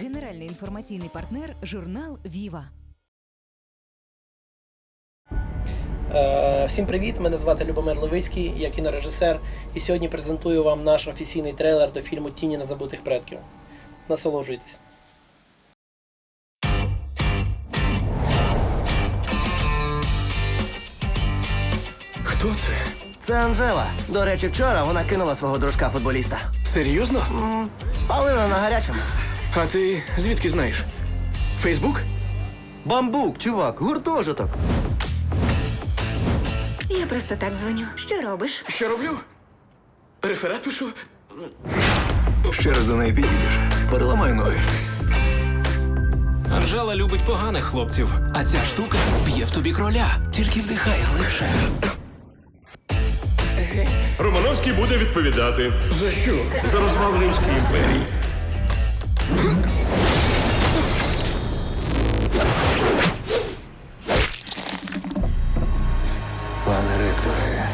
Генеральний інформаційний партнер журнал Віва. Е, Всім привіт! Мене звати Любомир Левицький, я кінорежисер, і сьогодні презентую вам наш офіційний трейлер до фільму Тіні незабутих предків. Насолоджуйтесь. Хто це? Це Анжела. До речі, вчора вона кинула свого дружка футболіста. Серйозно? Спалила на гарячому. А ти звідки знаєш? Фейсбук? Бамбук, чувак, гуртожиток. Я просто так дзвоню. Що робиш? Що роблю? Реферат пишу. Ще раз до неї підійдеш. Переламай ноги. Анжела любить поганих хлопців, а ця штука вб'є в тобі кроля. Тільки вдихай глибше. Романовський буде відповідати За що? за розвал Римської імперії. Пане ректоре,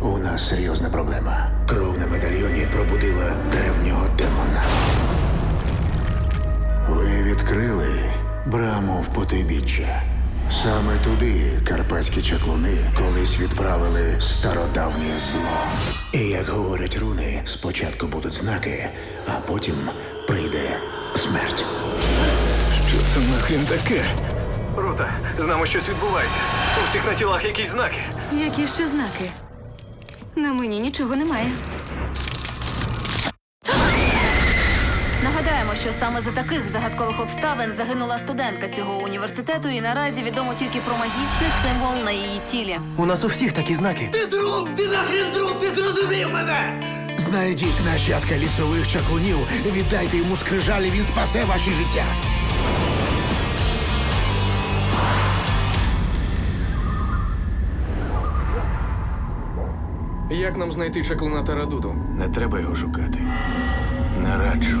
у нас серйозна проблема. Кров на медальйоні пробудила древнього демона. Ви відкрили браму в потойбіччя. Саме туди карпатські чаклуни колись відправили стародавнє зло. І як говорять руни, спочатку будуть знаки, а потім прийде це нахрен таке? Рута, з нами щось відбувається. У всіх на тілах якісь знаки. Які ще знаки? На мені нічого немає. Нагадаємо, що саме за таких загадкових обставин загинула студентка цього університету, і наразі відомо тільки про магічний символ на її тілі. У нас у всіх такі знаки. Знайдіть нащадка лісових чаклунів, віддайте йому скрижалі, він спасе ваші життя. Як нам знайти чаклуна Тарадуду? Не треба його шукати. Не раджу.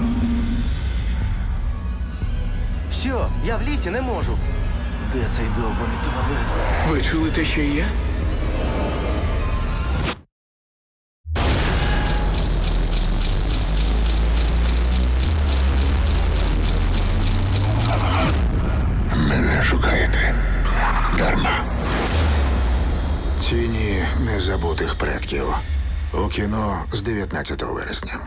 Що? Я в лісі не можу. Де цей довбаний туалет? Ви чули те, що я? Мене шукаєте. Дарма. Тіні незабутих предків. У кіно з 19 вересня.